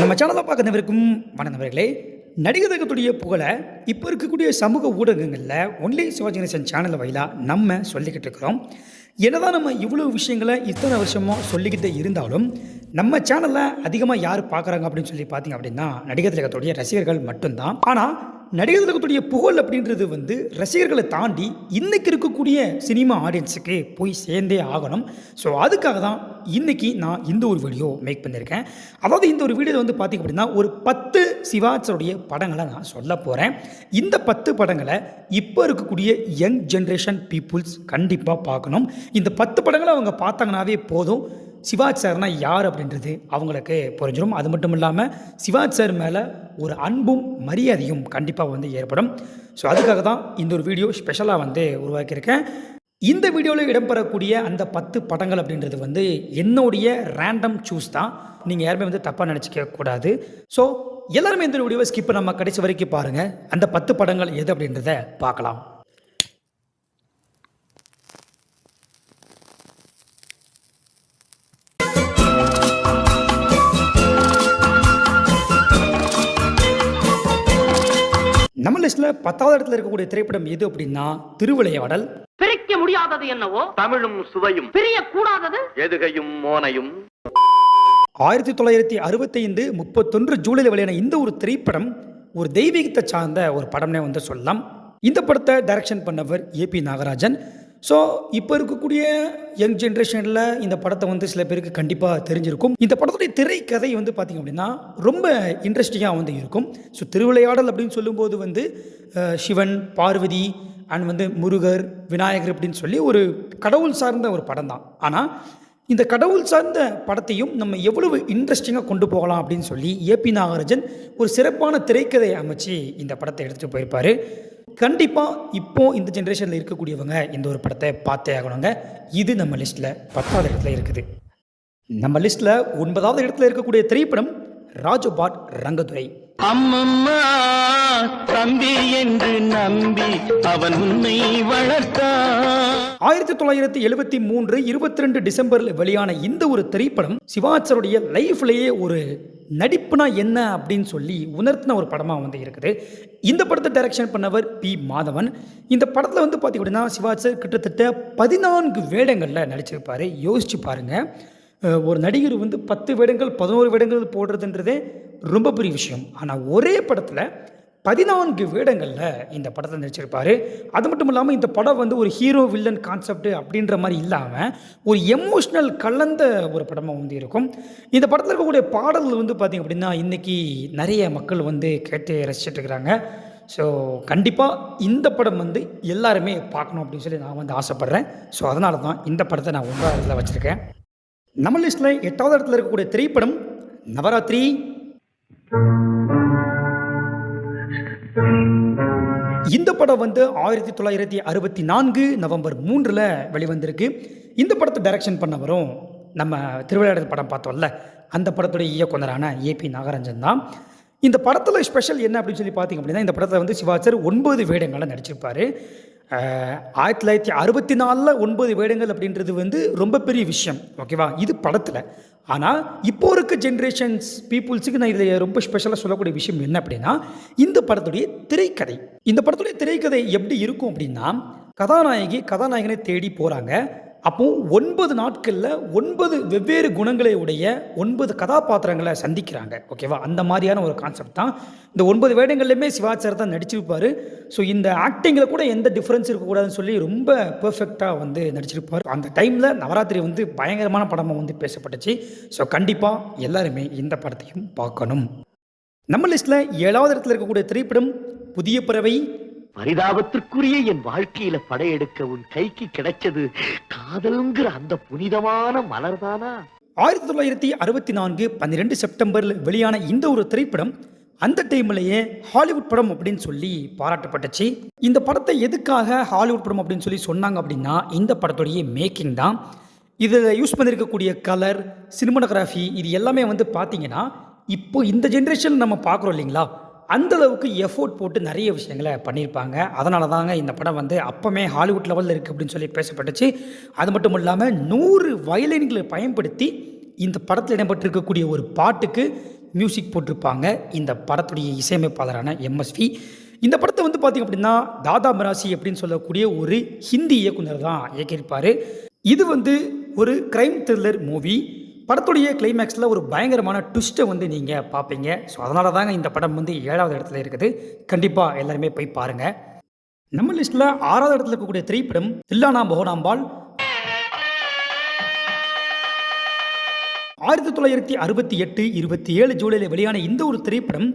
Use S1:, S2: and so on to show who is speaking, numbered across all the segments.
S1: நம்ம சேனலை பார்க்குறவருக்கும் வணக்கவர்களே நடிகர் தகத்துடைய புகழை இப்போ இருக்கக்கூடிய சமூக ஊடகங்களில் ஒன்லி சிவாஜி கணேசன் சேனல் வாயிலாக நம்ம சொல்லிக்கிட்டு இருக்கிறோம். என்னதான் நம்ம இவ்வளோ விஷயங்களை இத்தனை வருஷமாக சொல்லிக்கிட்டு இருந்தாலும் நம்ம சேனலில் அதிகமாக யார் பார்க்குறாங்க அப்படின்னு சொல்லி பார்த்தீங்க அப்படின்னா நடிகர் திலகத்துடைய ரசிகர்கள் மட்டும்தான். ஆனால் நடிகர் திலகத்துடைய புகழ் அப்படின்றது வந்து ரசிகர்களை தாண்டி இன்றைக்கு இருக்கக்கூடிய சினிமா ஆடியன்ஸுக்கு போய் சேர்ந்தே ஆகணும். ஸோ அதுக்காக தான் இன்றைக்கி நான் இந்த ஒரு வீடியோ மேக் பண்ணியிருக்கேன். அதாவது இந்த ஒரு வீடியோவில் வந்து பார்த்திங்க அப்படின்னா ஒரு பத்து சிவாச்சருடைய படங்களை நான் சொல்ல போகிறேன் இந்த பத்து படங்களை இப்போ இருக்கக்கூடிய யங் ஜென்ரேஷன் பீப்புள்ஸ் கண்டிப்பாக பார்க்கணும். இந்த பத்து படங்களை அவங்க பார்த்தாங்கனாவே போதும். சிவாஜ் சார்னா யார் அப்படின்றது அவங்களுக்கு புரிஞ்சிடும் அது மட்டும் இல்லாமல் சிவாஜ் சார் மேலே ஒரு அன்பும் மரியாதையும் கண்டிப்பாக வந்து ஏற்படும். ஸோ அதுக்காக தான் இந்த ஒரு வீடியோ ஸ்பெஷலாக வந்து உருவாக்கியிருக்கேன். இந்த வீடியோவில் இடம்பெறக்கூடிய அந்த பத்து படங்கள் அப்படின்றது வந்து என்னுடைய ரேண்டம் சூஸ் தான். நீங்கள் யாருமே வந்து தப்பாக நினச்சிக்க கூடாது. ஸோ எல்லாருமே இந்த வீடியோவை ஸ்கிப் நம்ம கடைசி வரைக்கும் பாருங்கள் அந்த பத்து படங்கள் எது அப்படின்றத பார்க்கலாம். நம்ம லிஸ்ட்டில் பத்தாவது இடத்துல இருக்கக்கூடிய திரைப்படம் எது அப்படின்னா திருவிளையாடல்.
S2: பிரிக்க முடியாதது என்னவோ?
S3: தமிழும் சுவையும்.
S2: பிரிய கூடாதது
S3: எதுகையும் மோனையும்.
S1: ஆயிரத்தி தொள்ளாயிரத்தி அறுபத்தைந்து முப்பத்தொன்று ஜூலையில் வெளியான இந்த ஒரு திரைப்படம் ஒரு தெய்வீகத்தை சார்ந்த ஒரு படம்னே வந்து சொல்லலாம். இந்த படத்தை டைரக்ஷன் பண்ணவர் ஏபி நாகராஜன். ஸோ இப்போ இருக்கக்கூடிய யங் ஜென்ரேஷனில் இந்த படத்தை வந்து சில பேருக்கு கண்டிப்பாக தெரிஞ்சிருக்கும். இந்த படத்துடைய திரைக்கதை வந்து பார்த்திங்க அப்படின்னா ரொம்ப இன்ட்ரெஸ்டிங்காக வந்து இருக்கும். ஸோ திருவிளையாடல் அப்படின்னு சொல்லும்போது வந்து சிவன் பார்வதி அண்ட் வந்து முருகர் விநாயகர் அப்படின்னு சொல்லி ஒரு கடவுள் சார்ந்த ஒரு படம் தான். ஆனால் இந்த கடவுள் சார்ந்த படத்தையும் நம்ம எவ்வளவு இன்ட்ரெஸ்டிங்காக கொண்டு போகலாம் அப்படின்னு சொல்லி ஏபி நாகராஜன் ஒரு சிறப்பான திரைக்கதையை அமைச்சு இந்த படத்தை எடுத்துகிட்டு போயிருப்பார். கண்டிப்பாக இப்போது இந்த ஜென்ரேஷனில் இருக்கக்கூடியவங்க இந்த ஒரு படத்தை பார்த்தே ஆகணுங்க. இது நம்ம லிஸ்ட்டில் பத்தாவது இடத்துல இருக்குது. நம்ம லிஸ்ட்டில் ஒன்பதாவது இடத்துல இருக்கக்கூடிய திரைப்படம் ராஜபாட் ரங்கதுரை.
S4: அம்மம்மா தம்பி என்று நம்பி அவன் உன்னை வளர்த்தான்.
S1: ஆயிரத்தி தொள்ளாயிரத்தி எழுபத்தி மூன்று இருபத்தி ரெண்டு டிசம்பரில் வெளியான இந்த ஒரு திரைப்படம் சிவாச்சருடைய லைஃப்லேயே ஒரு நடிப்புனா என்ன அப்படின்னு சொல்லி உணர்த்தின ஒரு படமாக வந்து இருக்குது. இந்த படத்தை டைரக்ஷன் பண்ணவர் பி. மாதவன். இந்த படத்தில் வந்து பார்த்திங்கன்னா அப்படின்னா சிவாச்சர் கிட்டத்தட்ட பதினான்கு வேடங்களில் நடிச்சிருப்பார். யோசிச்சு பாருங்க. ஒரு நடிகர் வந்து பத்து வேடங்கள் பதினோரு வேடங்கள் போடுறதுன்றதே ரொம்ப பெரிய விஷயம். ஆனால் ஒரே படத்தில் பதினான்கு வேடங்களில் இந்த படத்தை நடிச்சிருப்பார். அது மட்டும் இல்லாமல் இந்த படம் வந்து ஒரு ஹீரோ வில்லன் கான்செப்ட் அப்படின்ற மாதிரி இல்லாமல் ஒரு எமோஷ்னல் கலந்த ஒரு படமாக வந்து இருக்கும். இந்த படத்தில் இருக்கக்கூடிய பாடல்கள் வந்து பார்த்திங்க அப்படின்னா இன்றைக்கி நிறைய மக்கள் வந்து கேட்டு ரசிச்சிட்டு இருக்கிறாங்க. ஸோ கண்டிப்பாக இந்த படம் வந்து எல்லாருமே பார்க்கணும் அப்படின்னு சொல்லி நான் வந்து ஆசைப்பட்றேன். ஸோ அதனால தான் இந்த படத்தை நான் ஒன்றாவது வச்சுருக்கேன். நம்ம லிஸ்ட்டில் எட்டாவது இடத்துல இருக்கக்கூடிய திரைப்படம் நவராத்திரி. இந்த படம் வந்து ஆயிரத்தி தொள்ளாயிரத்தி அறுபத்தி நான்கு நவம்பர் மூன்றில் வெளிவந்திருக்கு. இந்த படத்தை டைரக்ஷன் பண்ணவரும் நம்ம திருவிளையாடல் படம் பார்த்தோம்ல அந்த படத்துடைய இயக்குனரான ஏபி நாகரஞ்சன் தான். இந்த படத்தில் ஸ்பெஷல் என்ன அப்படின்னு சொல்லி பார்த்தீங்க அப்படின்னா இந்த படத்தில் வந்து சிவாச்சர் ஒன்பது வேடங்களை நடிச்சிருப்பார். ஆயிரத்தி தொள்ளாயிரத்தி அறுபத்தி நாலில் ஒன்பது வேடங்கள் அப்படின்றது வந்து ரொம்ப பெரிய விஷயம் ஓகேவா இது படத்தில். ஆனால் இப்போ இருக்க ஜென்ரேஷன்ஸ் பீப்புள்ஸுக்கு நான் இதில் ரொம்ப ஸ்பெஷலாக சொல்லக்கூடிய விஷயம் என்ன அப்படின்னா இந்த படத்துடைய திரைக்கதை. இந்த படத்துடைய திரைக்கதை எப்படி இருக்கும் அப்படின்னா கதாநாயகி கதாநாயகனை தேடி போகிறாங்க அப்போ ஒன்பது நாட்களில் ஒன்பது வெவ்வேறு குணங்களை உடைய ஒன்பது கதாபாத்திரங்களை சந்திக்கிறாங்க. ஓகேவா அந்த மாதிரியான ஒரு கான்செப்ட் தான். இந்த ஒன்பது வேடங்கள்லையுமே சிவாச்சார் தான் நடிச்சிருப்பார். ஸோ இந்த ஆக்டிங்கில் கூட எந்த டிஃப்ரென்ஸ் இருக்கக்கூடாதுன்னு சொல்லி ரொம்ப பெர்ஃபெக்டாக வந்து நடிச்சிருப்பார். அந்த டைமில் நவராத்திரி வந்து பயங்கரமான படமாக வந்து பேசப்பட்டுச்சு. ஸோ கண்டிப்பாக எல்லாருமே இந்த படத்தையும் பார்க்கணும். நம்ம லிஸ்ட்டில் ஏழாவது இடத்துல இருக்கக்கூடிய திரைப்படம் புதிய பறவை
S3: பரிதாபத்திற்குரிய என் வாழ்க்கையில படையெடுக்க உன் கைக்கு கிடைச்சது காதல்ங்கிற அந்த புனிதமான மலர்தானா?
S1: ஆயிரத்தி தொள்ளாயிரத்தி அறுபத்தி நான்கு பன்னிரெண்டு செப்டம்பரில் வெளியான இந்த ஒரு திரைப்படம் அந்த டைம்லேயே ஹாலிவுட் படம் அப்படின்னு சொல்லி பாராட்டப்பட்டுச்சு. இந்த படத்தை எதுக்காக ஹாலிவுட் படம் அப்படின்னு சொல்லி சொன்னாங்க அப்படின்னா இந்த படத்துடைய மேக்கிங் தான். இதில் யூஸ் பண்ணியிருக்கக்கூடிய கலர் சினிமோனோகிராஃபி இது எல்லாமே வந்து பார்த்தீங்கன்னா இப்போ இந்த ஜென்ரேஷன் நம்ம பார்க்குறோம் இல்லைங்களா? அந்த அளவுக்கு எஃபோர்ட் போட்டு நிறைய விஷயங்களை பண்ணியிருப்பாங்க. அதனால தாங்க இந்த படம் வந்து அப்போமே ஹாலிவுட் லெவலில் இருக்குது அப்படின்னு சொல்லி பேசப்பட்டுச்சு. அது மட்டும் இல்லாமல் நூறு வயலின்களை பயன்படுத்தி இந்த படத்தில் இடம்பெற்றிருக்கக்கூடிய ஒரு பாட்டுக்கு மியூசிக் போட்டிருப்பாங்க. இந்த படத்துடைய இசையமைப்பாளரான எம்எஸ்வி இந்த படத்தை வந்து பார்த்திங்க அப்படின்னா தாதா மிராசி அப்படின்னு சொல்லக்கூடிய ஒரு ஹிந்தி இயக்குனர் தான் இயக்கியிருப்பார். இது வந்து ஒரு கிரைம் த்ரில்லர் மூவி படத்துடைய கிளைமேக்ஸில் ஒரு பயங்கரமான ட்விஸ்ட்டை வந்து நீங்கள் பார்ப்பீங்க ஸோ அதனால தாங்க இந்த படம் வந்து ஏழாவது இடத்துல இருக்குது. கண்டிப்பாக எல்லாருமே போய் பாருங்கள் நம்ம லிஸ்ட்டில் ஆறாவது இடத்துல இருக்கக்கூடிய திரைப்படம் தில்லானா மோகனாம்பாள். ஆயிரத்தி தொள்ளாயிரத்தி அறுபத்தி எட்டு இருபத்தி ஏழு ஜூலையில் வெளியான இந்த ஒரு திரைப்படம்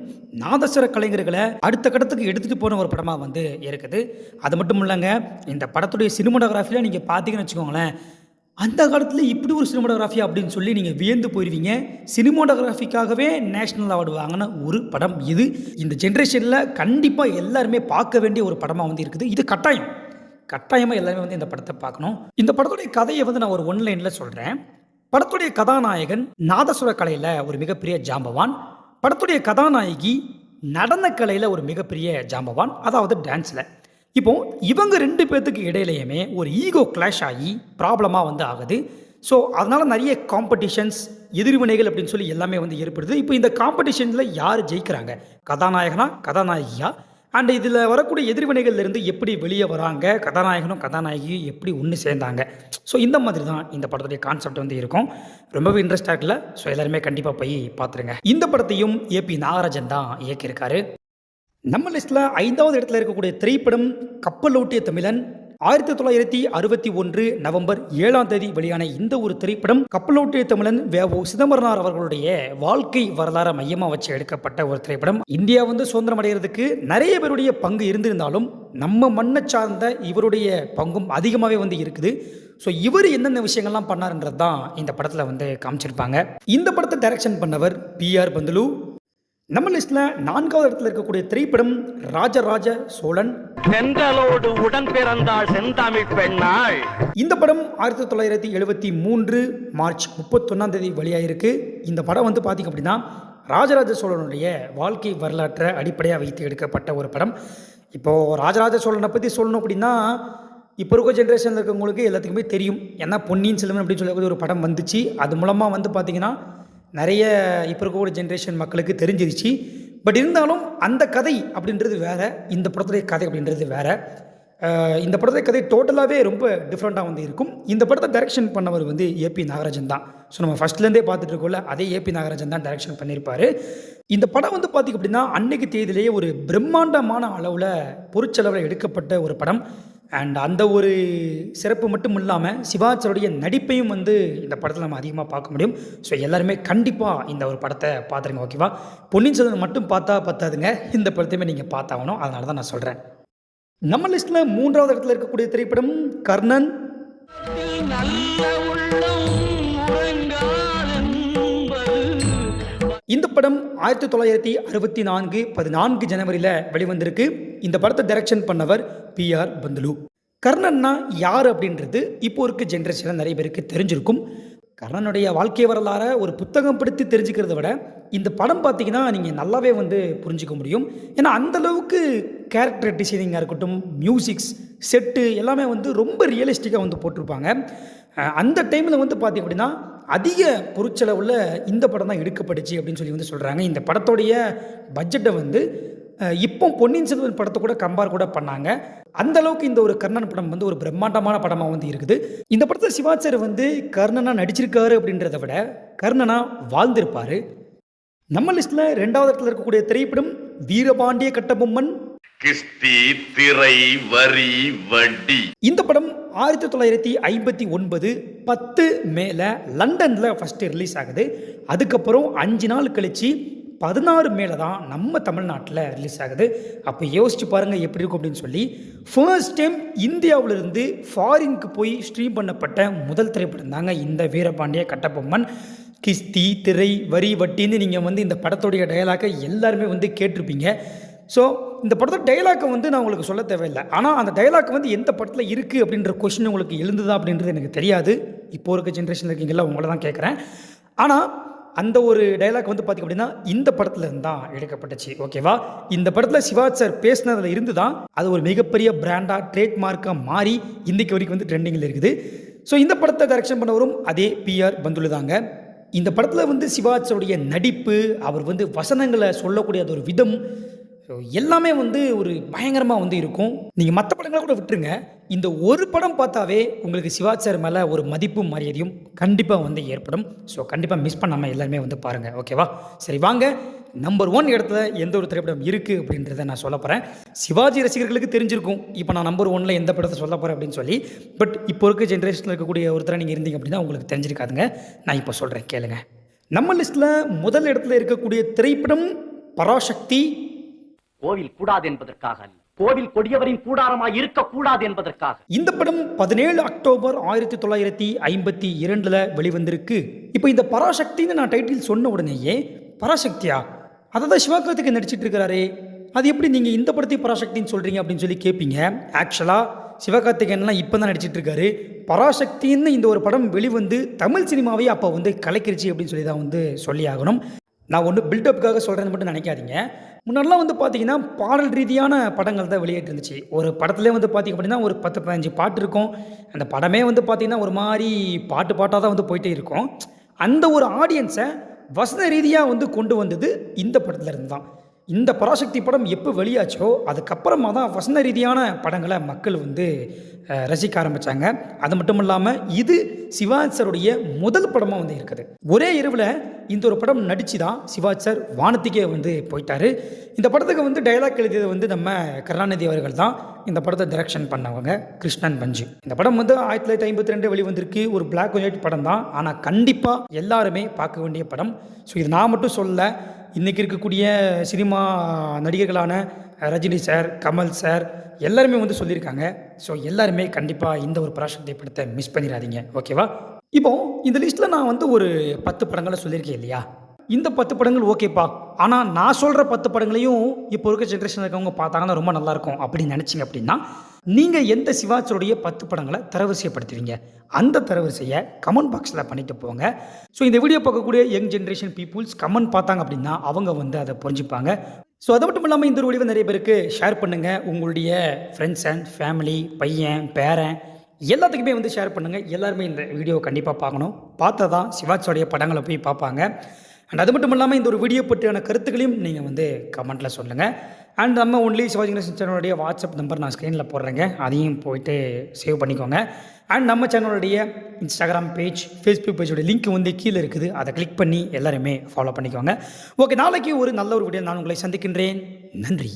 S1: நாதஸ்வர கலைஞர்களை அடுத்த கட்டத்துக்கு எடுத்துகிட்டு போன ஒரு படமாக வந்து இருக்குது. அது மட்டும் இல்லைங்க இந்த படத்துடைய சினிமோட்டோகிராஃபியில் நீங்கள் பார்த்தீங்கன்னு வச்சுக்கோங்களேன் அந்த காலத்தில் இப்படி ஒரு சினிமோட்டோகிராஃபி அப்படின்னு சொல்லி நீங்கள் வியந்து போயிடுவீங்க சினிமோட்டோகிராஃபிக்காகவே நேஷ்னல் அவார்டு வாங்கின ஒரு படம் இது. இந்த ஜென்ரேஷனில் கண்டிப்பாக எல்லாருமே பார்க்க வேண்டிய ஒரு படமாக வந்து இருக்குது. இது கட்டாயம். கட்டாயமாக எல்லாருமே வந்து இந்த படத்தை பார்க்கணும். இந்த படத்துடைய கதையை வந்து நான் ஒரு ஒன்லைனில் சொல்கிறேன் படத்துடைய கதாநாயகன் நாதசுர கலையில் ஒரு மிகப்பெரிய ஜாம்பவான். படத்துடைய கதாநாயகி நடன கலையில் ஒரு மிகப்பெரிய ஜாம்பவான். அதாவது டான்ஸில் இப்போ இவங்க ரெண்டு பேர்த்துக்கு இடையிலையுமே ஒரு ஈகோ கிளாஷ் ஆகி ப்ராப்ளமாக வந்து ஆகுது. ஸோ அதனால் நிறைய காம்படிஷன்ஸ் எதிர்வினைகள் அப்படின்னு சொல்லி எல்லாமே வந்து ஏற்படுது. இப்போ இந்த காம்படிஷனில் யார் ஜெயிக்கிறாங்க? கதாநாயகனா கதாநாயகியா? அண்ட் இதில் வரக்கூடிய எதிர்வினைகள்லேருந்து எப்படி வெளியே வராங்க? கதாநாயகனும் கதாநாயகியும் எப்படி ஒன்று சேர்ந்தாங்க? ஸோ இந்த மாதிரி தான் இந்த படத்துடைய கான்செப்ட் வந்து இருக்கும். ரொம்பவே இன்ட்ரெஸ்டாக இல்லை ஸோ எல்லாருமே கண்டிப்பாக போய் பார்த்துருங்க. இந்த படத்தையும் ஏபி நாகராஜன் தான் இயக்கியிருக்காரு. நம்ம லிஸ்ட்டில் ஐந்தாவது இடத்துல இருக்கக்கூடிய திரைப்படம் கப்பலோட்டிய தமிழன் ஆயிரத்தி தொள்ளாயிரத்தி அறுபத்தி ஒன்று நவம்பர் ஏழாம் தேதி வெளியான இந்த ஒரு திரைப்படம் கப்பலோட்டிய தமிழன் வேவோ சிதம்பரனார் அவர்களுடைய வாழ்க்கை வரலாறை மையமாக வச்சு எடுக்கப்பட்ட ஒரு திரைப்படம். இந்தியா வந்து சுதந்திரம் அடைகிறதுக்கு நிறைய பேருடைய பங்கு இருந்திருந்தாலும் நம்ம மண்ணை சார்ந்த இவருடைய பங்கும் அதிகமாகவே வந்து இருக்குது. ஸோ இவர் என்னென்ன விஷயங்கள்லாம் பண்ணாருன்றது தான் இந்த படத்தில் வந்து காமிச்சிருப்பாங்க. இந்த படத்தை டைரக்ஷன் பண்ணவர் பி ஆர் பந்துலு நம்ம லிஸ்ட்ல நான்காவது இடத்துல இருக்கக்கூடிய திரைப்படம் ராஜராஜ சோழன்.
S4: செங்கலோடு உடன் பிறந்தாள் செந்தமிழ் பெண்ணாள்.
S1: இந்த படம் ஆயிரத்தி தொள்ளாயிரத்தி எழுபத்தி மூன்று மார்ச் முப்பத்தொன்னாம் தேதி வெளியாயிருக்கு. இந்த படம் வந்து பார்த்திங்க அப்படின்னா ராஜராஜ சோழனுடைய வாழ்க்கை வரலாற்றை அடிப்படையாக வைத்து எடுக்கப்பட்ட ஒரு படம். இப்போது ராஜராஜ சோழனை பற்றி சொல்லணும் அப்படின்னா இப்போ இருக்க ஜென்ரேஷனில் இருக்கவங்களுக்கு எல்லாத்துக்குமே தெரியும். ஏன்னா பொன்னியின் செல்வன் அப்படின்னு சொல்லக்கூடிய ஒரு படம் வந்துச்சு. அது மூலமாக வந்து பார்த்திங்கன்னா நிறைய இப்போ இருக்கக்கூடிய ஜென்ரேஷன் மக்களுக்கு தெரிஞ்சிருச்சு. பட் இருந்தாலும் அந்த கதை அப்படின்றது வேறு இந்த படத்துடைய கதை அப்படின்றது வேறு. இந்த படத்துடைய கதை டோட்டலாகவே ரொம்ப டிஃப்ரெண்ட்டாக வந்து இருக்கும். இந்த படத்தை டைரக்ஷன் பண்ணவர் வந்து ஏபி நாகராஜன் தான். ஸோ நம்ம ஃபஸ்ட்லேருந்தே பார்த்துட்டு இருக்கோம்ல அதே ஏபி நாகராஜன் தான் டைரக்ஷன் பண்ணியிருப்பார் இந்த படம் வந்து பார்த்திங்க அப்படின்னா அன்னைக்கு தேதியிலேயே ஒரு பிரம்மாண்டமான அளவில் பொருட்செலவில் எடுக்கப்பட்ட ஒரு படம். அண்ட் அந்த ஒரு சிறப்பு மட்டும் இல்லாமல் சிவாச்சருடைய நடிப்பையும் வந்து இந்த படத்தில் நம்ம அதிகமாக பார்க்க முடியும். ஸோ எல்லாருமே கண்டிப்பாக இந்த ஒரு படத்தை பார்த்துருங்க ஓகேவா பொன்னியின் செல்வன் மட்டும் பார்த்தா பத்தாதுங்க. இந்த படத்தையுமே நீங்கள் பார்த்தாகணும். அதனால தான் நான் சொல்கிறேன் நம்ம லிஸ்ட்டில் மூன்றாவது இடத்துல இருக்கக்கூடிய திரைப்படம் கர்ணன். இந்த படம் ஆயிரத்தி தொள்ளாயிரத்தி அறுபத்தி நான்கு பதினான்கு ஜனவரியில் வெளிவந்திருக்கு. இந்த படத்தை டைரக்ஷன் பண்ணவர் பி ஆர் பந்துலு. கர்ணன்னா யார் அப்படின்றது இப்போ இருக்க ஜென்ரேஷனில் நிறைய பேருக்கு தெரிஞ்சிருக்கும். கர்ணனுடைய வாழ்க்கை வரலாறை ஒரு புத்தகம் படித்து தெரிஞ்சுக்கிறத விட இந்த படம் பார்த்தீங்கன்னா நீங்கள் நல்லாவே வந்து புரிஞ்சுக்க முடியும். ஏன்னா அந்த அளவுக்கு கேரக்டர் டிசைனிங்காக இருக்கட்டும் மியூசிக்ஸ் செட்டு எல்லாமே வந்து ரொம்ப ரியலிஸ்டிக்காக வந்து போட்டிருப்பாங்க. அந்த டைமில் வந்து பார்த்திங்க அப்படின்னா அதிக பொருட்செலவில் இந்த படம் தான் எடுக்கப்பட்டுச்சு அப்படின்னு சொல்லி வந்து சொல்கிறாங்க இந்த படத்தோடைய பட்ஜெட்டை வந்து இப்போ பொன்னியின் செல்வன் படத்தை கூட கம்பேர் கூட பண்ணாங்க. அந்த அளவுக்கு இந்த ஒரு கர்ணன் படம் வந்து ஒரு பிரம்மாண்டமான படமாக வந்து இருக்குது. இந்த படத்தில் சிவாச்சார் வந்து கர்ணனா நடிச்சிருக்காரு அப்படின்றத விட கர்ணனா வாழ்ந்திருப்பாரு. நம்ம லிஸ்ட்டில் ரெண்டாவது இடத்துல இருக்கக்கூடிய திரைப்படம் வீரபாண்டிய கட்டபொம்மன்.
S5: கிஸ்தி திரை வரி வட்டி
S1: இந்த படம் ஆயிரத்தி தொள்ளாயிரத்தி ஐம்பத்தி ஒன்பது பத்து மேலே லண்டனில் ஃபஸ்ட்டு ரிலீஸ் ஆகுது. அதுக்கப்புறம் அஞ்சு நாள் கழித்து பதினாறு மேலே தான் நம்ம தமிழ்நாட்டில் ரிலீஸ் ஆகுது. அப்போ யோசிச்சு பாருங்கள் எப்படி இருக்கும் அப்படின்னு சொல்லி ஃபர்ஸ்ட் டைம் இந்தியாவிலிருந்து ஃபாரினுக்கு போய் ஸ்ட்ரீம் பண்ணப்பட்ட முதல் திரைப்படம் தாங்க இந்த வீரபாண்டிய கட்டபொம்மன். கிஸ்தி திரை வரி வட்டின்னு நீங்கள் வந்து இந்த படத்துடைய டயலாக்கை எல்லாருமே வந்து கேட்டிருப்பீங்க. ஸோ இந்த படத்தோட டைலாக்கை வந்து நான் உங்களுக்கு சொல்ல தேவையில்லை. ஆனால் அந்த டைலாக் வந்து எந்த படத்தில் இருக்குது அப்படின்ற கொஷின் உங்களுக்கு எழுந்துதா அப்படின்றது எனக்கு தெரியாது. இப்போ இருக்க ஜென்ரேஷனில் இருக்கீங்களா உங்களை தான் கேட்குறேன். ஆனால் அந்த ஒரு டைலாக் வந்து பார்த்திங்க அப்படின்னா இந்த படத்துல இருந்து தான் எடுக்கப்பட்டுச்சு ஓகேவா இந்த படத்தில் சிவாஜ் சார் பேசினதில் இருந்து தான் அது ஒரு மிகப்பெரிய பிராண்டாக ட்ரேட்மார்க்காக மாறி இன்றைக்கு வரைக்கும் வந்து ட்ரெண்டிங்கில் இருக்குது. ஸோ இந்த படத்தை டைரக்ஷன் பண்ணவரும் அதே பிஆர் பந்துலு தாங்க. இந்த படத்தில் வந்து சிவாஜருடைய நடிப்பு அவர் வந்து வசனங்களை சொல்லக்கூடிய அது ஒரு விதம் ஸோ எல்லாமே வந்து ஒரு பயங்கரமாக வந்து இருக்கும். நீங்கள் மற்ற படங்களை கூட விட்டுருங்க. இந்த ஒரு படம் பார்த்தாவே உங்களுக்கு சிவாஜி சார் மேலே ஒரு மதிப்பும் மரியாதையும் கண்டிப்பாக வந்து ஏற்படும். ஸோ கண்டிப்பாக மிஸ் பண்ணாமல் எல்லாருமே வந்து பாருங்கள் ஓகேவா சரி வாங்க. நம்பர் ஒன் இடத்துல எந்த ஒரு திரைப்படம் இருக்குது அப்படின்றத நான் சொல்ல போகிறேன் சிவாஜி ரசிகர்களுக்கு தெரிஞ்சிருக்கும். இப்போ நான் நம்பர் ஒன்ல எந்த படத்தை சொல்ல போகிறேன் அப்படின்னு சொல்லி. பட் இப்போ இருக்க ஜென்ரேஷனில் இருக்கக்கூடிய ஒருத்தராக நீங்கள் இருந்தீங்க அப்படின்னா உங்களுக்கு தெரிஞ்சிருக்காதுங்க. நான் இப்போ சொல்கிறேன் கேளுங்க. நம்ம லிஸ்ட்டில் முதல் இடத்துல இருக்கக்கூடிய திரைப்படம் பராசக்தி
S4: கோவில் கூடாது என்பதற்காக அல்ல. கோவில் கொடியவரின் கூடாரமாய் இருக்கக்கூடாது என்பதற்காக.
S1: இந்த படம் பதினேழு அக்டோபர் ஆயிரத்தி தொள்ளாயிரத்தி ஐம்பத்தி இரண்டில் வெளிவந்திருக்கு. இப்போ இந்த பராசக்தின்னு நான் டைட்டில் சொன்ன உடனேயே பராசக்தியா? அதை தான் சிவகார்த்திகேயன் நடிச்சிட்டு இருக்கிறாரே அது எப்படி நீங்கள் இந்த படத்தை பராசக்தின்னு சொல்கிறீங்க அப்படின்னு சொல்லி கேட்பீங்க ஆக்சுவலாக சிவகார்த்திகேயன்லாம் இப்போ தான் நடிச்சிட்டு இருக்காரு. பராசக்தின்னு இந்த ஒரு படம் வெளிவந்து தமிழ் சினிமாவை அப்போ வந்து கலைக்கிருச்சு அப்படின்னு சொல்லி தான் வந்து சொல்லி ஆகணும் நான் ஒன்று பில்டப்புக்காக சொல்கிறேன்னு மட்டும் நினைக்காதீங்க. முன்னாடிலாம் வந்து பார்த்தீங்கன்னா பாடல் ரீதியான படங்கள் தான் வெளியிட்டு இருந்துச்சு ஒரு படத்துலேயே வந்து பார்த்திங்க அப்படின்னா ஒரு பத்து பதினஞ்சு பாட்டு இருக்கும். அந்த படமே வந்து பார்த்திங்கன்னா ஒரு மாதிரி பாட்டு பாட்டாக தான் வந்து போயிட்டே இருக்கும். அந்த ஒரு ஆடியன்ஸை வசன ரீதியாக வந்து கொண்டு வந்தது இந்த படத்துலேருந்து தான். இந்த பராசக்தி படம் எப்போ வெளியாச்சோ அதுக்கப்புறமா தான் வசன ரீதியான படங்களை மக்கள் வந்து ரசிக்க ஆரம்பித்தாங்க அது மட்டும் இல்லாமல் இது சிவாஜி சாருடைய முதல் படமாக வந்து இருக்குது. ஒரே இரவில் இந்த ஒரு படம் நடித்து தான் சிவாஜ் சார் வானத்துக்கே வந்து போயிட்டாரு. இந்த படத்துக்கு வந்து டைலாக் எழுதியது வந்து நம்ம கருணாநிதி அவர்கள் தான். இந்த படத்தை டைரக்ஷன் பண்ணவங்க கிருஷ்ணன் பஞ்சு இந்த படம் வந்து ஆயிரத்தி தொள்ளாயிரத்தி ஐம்பத்தி ரெண்டு வெளிவந்திருக்கு. ஒரு பிளாக் அண்ட் ஒயிட் படம் தான். ஆனால் கண்டிப்பாக எல்லாருமே பார்க்க வேண்டிய படம். ஸோ இது நான் மட்டும் சொல்ல இன்றைக்கி இருக்கக்கூடிய சினிமா நடிகர்களான ரஜினி சார் கமல் சார் எல்லாருமே வந்து சொல்லியிருக்காங்க. ஸோ எல்லாருமே கண்டிப்பாக இந்த ஒரு பராசக்தி படத்தை மிஸ் பண்ணிடாதீங்க. ஓகேவா இப்போ இந்த லிஸ்ட்டில் நான் வந்து ஒரு பத்து படங்களை சொல்லியிருக்கேன் இல்லையா? இந்த பத்து படங்கள் ஓகேப்பா. ஆனால் நான் சொல்கிற பத்து படங்களையும் இப்போ இருக்க ஜென்ரேஷன் இருக்கவங்க பார்த்தாங்கன்னா ரொம்ப நல்லாயிருக்கும் அப்படின்னு நினச்சிங்க அப்படின்னா நீங்கள் எந்த சிவாச்சருடைய பத்து படங்களை தரவரிசைப்படுத்துவீங்க? அந்த தரவரிசையை கமெண்ட் பாக்ஸில் பண்ணிட்டு போங்க. ஸோ இந்த வீடியோ பார்க்கக்கூடிய யங் ஜென்ரேஷன் பீப்புள்ஸ் கமெண்ட் பார்த்தாங்க அப்படின்னா அவங்க வந்து அதை புரிஞ்சுப்பாங்க. ஸோ அது மட்டும் இல்லாமல் இந்த ஒரு வீடியோ நிறைய பேருக்கு ஷேர் பண்ணுங்கள் உங்களுடைய ஃப்ரெண்ட்ஸ் அண்ட் ஃபேமிலி பையன் பேரன் எல்லாத்துக்குமே வந்து ஷேர் பண்ணுங்கள் எல்லாருமே இந்த வீடியோ கண்டிப்பாக பார்க்கணும். பார்த்தா தான் சிவாச்சோடைய படங்களை போய் பார்ப்பாங்க. அண்ட் அது மட்டும் இல்லாமல் இந்த ஒரு வீடியோ பற்றியான கருத்துக்களையும் நீங்கள் வந்து கமெண்ட்டில் சொல்லுங்கள் அண்ட் நம்ம ஒன்லி சிவாஜி கணேசன் சேனலுடைய வாட்ஸ்அப் நம்பர் நான் ஸ்க்ரீனில் போடுறேங்க. அதையும் போயிட்டு சேவ் பண்ணிக்கோங்க. அண்ட் நம்ம சேனலுடைய இன்ஸ்டாகிராம் பேஜ் ஃபேஸ்புக் பேஜோட லிங்க் வந்து கீழே இருக்குது. அதை கிளிக் பண்ணி எல்லாருமே ஃபாலோ பண்ணிக்கோங்க. ஓகே நாளைக்கு ஒரு நல்ல ஒரு வீடியோ நான் உங்களை சந்திக்கின்றேன். நன்றி.